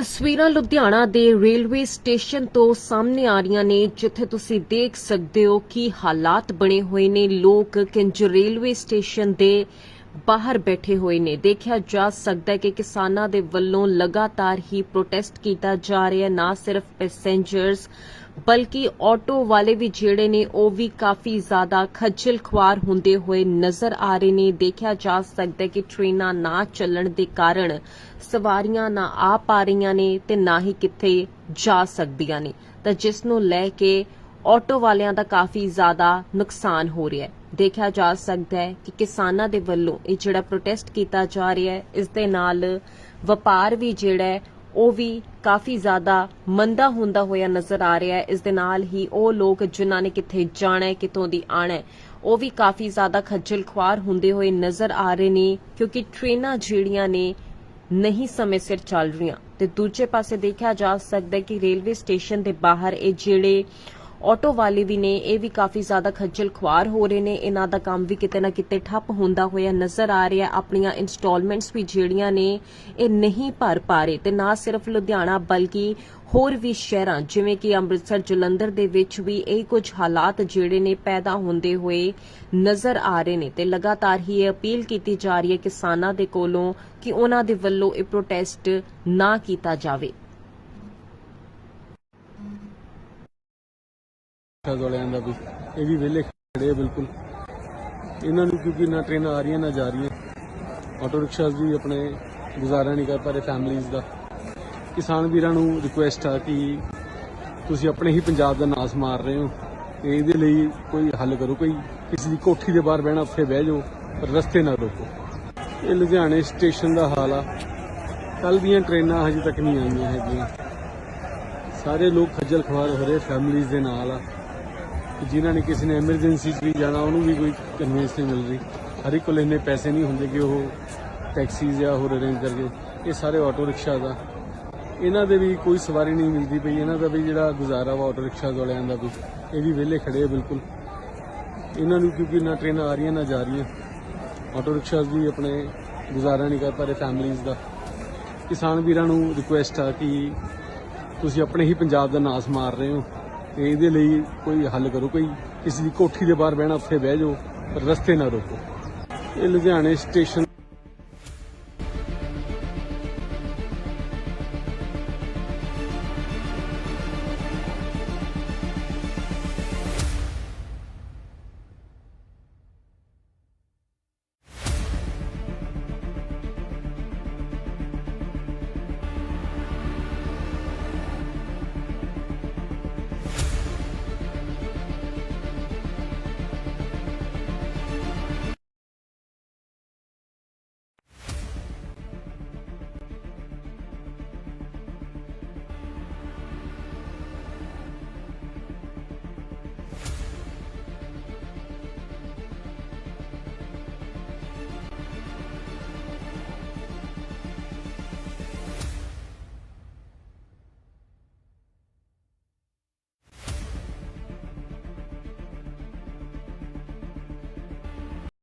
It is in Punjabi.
ਤਸਵੀਰਾਂ ਲੁਧਿਆਣਾ ਦੇ ਰੇਲਵੇ ਸਟੇਸ਼ਨ ਤੋਂ ਸਾਹਮਣੇ ਆ ਰਹੀਆਂ ਨੇ, ਜਿੱਥੇ ਤੁਸੀਂ ਦੇਖ ਸਕਦੇ ਹੋ ਕਿ ਹਾਲਾਤ ਬਣੇ ਹੋਏ ਨੇ। ਲੋਕ ਕਿੰਜ ਰੇਲਵੇ ਸਟੇਸ਼ਨ ਦੇ ਬਾਹਰ ਬੈਠੇ ਹੋਏ ਨੇ। ਦੇਖਿਆ ਜਾ ਸਕਦਾ ਹੈ ਕਿ ਕਿਸਾਨਾਂ ਦੇ ਵੱਲੋਂ ਲਗਾਤਾਰ ਹੀ ਪ੍ਰੋਟੈਸਟ ਕੀਤਾ ਜਾ ਰਿਹਾ ਹੈ। ਨਾ ਸਿਰਫ ਪੈਸੇਂਜਰਸ ਬਲਕਿ ਆਟੋ ਵਾਲੇ ਵੀ ਜਿਹੜੇ ਨੇ, ਉਹ ਵੀ ਕਾਫੀ ਜ਼ਿਆਦਾ ਖੱਜਲ ਖੁਆਰ ਹੁੰਦੇ ਹੋਏ ਨਜ਼ਰ ਆ ਰਹੇ ਨੇ। ਦੇਖਿਆ ਜਾ ਸਕਦਾ ਹੈ ਕਿ ਟ੍ਰੇਨਾਂ ਨਾ ਚੱਲਣ ਦੇ ਕਾਰਨ ਸਵਾਰੀਆਂ ਨਾ ਆ ਪਾ ਰਹੀਆਂ ਨੇ ਤੇ ਨਾ ਹੀ ਕਿੱਥੇ ਜਾ ਸਕਦੀਆਂ ਨੇ। ਤਾਂ ਜਿਸ ਨੂੰ ਲੈ ਕੇ ਆਟੋ ਵਾਲਿਆਂ ਦਾ ਕਾਫੀ ਜ਼ਿਆਦਾ ਨੁਕਸਾਨ ਹੋ ਰਿਹਾ ਹੈ। ਦੇਖਿਆ ਜਾ ਸਕਦਾ ਹੈ ਕਿ ਕਿਸਾਨਾਂ ਦੇ ਵੱਲੋਂ ਇਹ ਜਿਹੜਾ ਪ੍ਰੋਟੈਸਟ ਕੀਤਾ ਜਾ ਰਿਹਾ ਹੈ, ਇਸ ਦੇ ਨਾਲ ਵਪਾਰ ਵੀ ਜਿਹੜਾ ਹੈ, ਉਹ ਵੀ ਕਾਫੀ ਜ਼ਿਆਦਾ ਮੰਦਾ ਹੁੰਦਾ ਹੋਇਆ ਨਜ਼ਰ ਆ ਰਿਹਾ ਹੈ। ਇਸ ਦੇ ਨਾਲ ਹੀ ਉਹ ਲੋਕ ਜਿਨ੍ਹਾਂ ਨੇ ਕਿੱਥੇ ਜਾਣਾ ਹੈ ਕਿਤੋਂ ਦੀ ਆਣਾ ਹੈ, ਉਹ ਵੀ ਕਾਫੀ ਜ਼ਿਆਦਾ ਖੱਜਲ ਖੁਆਰ ਹੁੰਦੇ ਹੋਏ ਨਜ਼ਰ ਆ ਰਹੇ ਨੇ, ਕਿਉਂਕਿ ਟ੍ਰੇਨਾਂ ਜਿਹੜੀਆਂ ਨੇ ਨਹੀਂ ਸਮੇਂ ਸਿਰ ਚੱਲ ਰਹੀਆਂ। ਤੇ ਦੂਜੇ ਪਾਸੇ ਦੇਖਿਆ ਜਾ ਸਕਦਾ ਹੈ ਕਿ ਰੇਲਵੇ ਸਟੇਸ਼ਨ ਦੇ ਬਾਹਰ ਇਹ ਜਿਹੜੇ ਆਟੋ ਵਾਲੇ ਵੀ ਨੇ, ਇਹ ਵੀ ਕਾਫੀ ਜ਼ਿਆਦਾ ਖੱਜਲ ਖੁਆਰ ਹੋ ਰਹੇ ਨੇ। ਇਹਨਾਂ ਦਾ ਕੰਮ ਵੀ ਕਿਤੇ ਨਾ ਕਿਤੇ ਠੱਪ ਹੁੰਦਾ ਹੋਇਆ ਨਜ਼ਰ ਆ ਰਿਹਾ। ਆਪਣੀਆਂ ਇਨਸਟਾਲਮੈਂਟਸ ਵੀ ਜਿਹੜੀਆਂ ਨੇ, ਇਹ ਨਹੀਂ ਭਰ ਪਾ ਰਹੇ। ਤੇ ਨਾ ਸਿਰਫ ਲੁਧਿਆਣਾ, ਬਲਕਿ ਹੋਰ ਵੀ ਸ਼ਹਿਰਾਂ, ਜਿਵੇਂ ਕਿ ਅੰਮ੍ਰਿਤਸਰ, ਜਲੰਧਰ ਦੇ ਵਿੱਚ ਵੀ ਇਹ ਕੁਝ ਹਾਲਾਤ ਜਿਹੜੇ ਨੇ ਪੈਦਾ ਹੁੰਦੇ ਹੋਏ ਨਜ਼ਰ ਆ ਰਹੇ ਨੇ। ਤੇ ਲਗਾਤਾਰ ਹੀ ਇਹ ਅਪੀਲ ਕੀਤੀ ਜਾ ਰਹੀ ਹੈ ਕਿਸਾਨਾਂ ਦੇ ਕੋਲੋਂ ਕਿ ਉਹਨਾਂ ਦੇ ਵੱਲੋਂ ਇਹ ਪ੍ਰੋਟੈਸਟ ਨਾ ਕੀਤਾ ਜਾਵੇ। ਰਿਕਸ਼ਾ ਵਾਲਿਆਂ ਦਾ ਵੀ। ਇਹ ਵੀ ਵਿਹਲੇ ਖੜੇ ਆ ਬਿਲਕੁਲ। ਇਹਨਾਂ ਨੂੰ ਕਿਉਂਕਿ ਨਾ ਟ੍ਰੇਨਾਂ ਆ ਰਹੀਆਂ, ਨਾ ਜਾ ਰਹੀਆਂ। ਆਟੋ ਰਿਕਸ਼ਾਸ ਵੀ ਆਪਣੇ ਗੁਜ਼ਾਰਾ ਨਹੀਂ ਕਰ ਪਾ ਰਹੇ ਫੈਮਲੀਆਂ ਦਾ। ਕਿਸਾਨ ਵੀਰਾਂ ਨੂੰ ਰਿਕੁਐਸਟ ਆ ਕਿ ਤੁਸੀਂ ਆਪਣੇ ਹੀ ਪੰਜਾਬ ਦਾ ਨਾਸ ਮਾਰ ਰਹੇ ਹੋ। ਤੇ ਇਹਦੇ ਲਈ ਕੋਈ ਹੱਲ ਕਰੋ, ਕੋਈ ਕਿਸੇ ਦੀ ਕੋਠੀ ਦੇ ਬਾਹਰ ਬਹਿਣਾ, ਉੱਥੇ ਬਹਿ ਜਾਓ, ਪਰ ਰਸਤੇ ਨਾ ਰੋਕੋ। ਇਹ ਲੁਧਿਆਣੇ ਸਟੇਸ਼ਨ ਦਾ ਹਾਲ ਆ। ਕੱਲ ਦੀਆਂ ਟ੍ਰੇਨਾਂ ਹਜੇ ਤੱਕ ਨਹੀਂ ਆਈਆਂ ਹੈਗੀਆਂ। ਸਾਰੇ ਲੋਕ ਖੱਜਲ ਖਵਾਰ ਹੋ ਰਹੇ ਫੈਮਲੀਆਂ ਦੇ ਨਾਲ ਆ। ਜਿਨ੍ਹਾਂ ਨੇ ਕਿਸੇ ਨੇ ਐਮਰਜੈਂਸੀ 'ਚ ਵੀ ਜਾਣਾ, ਉਹਨੂੰ ਵੀ ਕੋਈ ਕਨਵੀਨਸ ਨਹੀਂ ਮਿਲ ਰਹੀ। ਹਰ ਇੱਕ ਕੋਲ ਇੰਨੇ ਪੈਸੇ ਨਹੀਂ ਹੁੰਦੇ ਕਿ ਉਹ ਟੈਕਸੀਜ਼ ਜਾਂ ਹੋਰ ਅਰੇਂਜ ਕਰਕੇ। ਇਹ ਸਾਰੇ ਆਟੋ ਰਿਕਸ਼ਾ ਦਾ। ਇਹਨਾਂ ਦੇ ਵੀ ਕੋਈ ਸਵਾਰੀ ਨਹੀਂ ਮਿਲਦੀ ਪਈ। ਇਹਨਾਂ ਦਾ ਵੀ ਜਿਹੜਾ ਗੁਜ਼ਾਰਾ ਵਾ ਆਟੋ ਰਿਕਸ਼ਾ ਵਾਲਿਆਂ ਦਾ ਵੀ, ਇਹ ਵੀ ਵਿਹਲੇ ਖੜੇ ਆ ਬਿਲਕੁਲ। ਇਹਨਾਂ ਨੂੰ ਕਿਉਂਕਿ ਨਾ ਟ੍ਰੇਨਾਂ ਆ ਰਹੀਆਂ, ਨਾ ਜਾ ਰਹੀਆਂ। ਆਟੋ ਰਿਕਸ਼ਾਸ ਵੀ ਆਪਣੇ ਗੁਜ਼ਾਰਾ ਨਹੀਂ ਕਰ ਪਾ ਰਹੇ ਫੈਮਲੀਆਂ ਦਾ। ਕਿਸਾਨ ਵੀਰਾਂ ਨੂੰ ਰਿਕੁਐਸਟ ਆ ਕਿ ਤੁਸੀਂ ਆਪਣੇ ਹੀ ਪੰਜਾਬ ਦਾ ਨਾਸ ਮਾਰ ਰਹੇ ਹੋ। ਤੇ ਇਹਦੇ ਲਈ ਕੋਈ ਹੱਲ ਕਰੋ, ਕੋਈ ਕਿਸੇ ਦੀ ਕੋਠੀ ਦੇ ਬਾਹਰ ਬਹਿਣਾ, ਉੱਥੇ ਬਹਿ ਜਾਓ ਪਰ ਰਸਤੇ ਨਾ ਰੋਕੋ। ਇਹ ਲੁਧਿਆਣੇ ਸਟੇਸ਼ਨ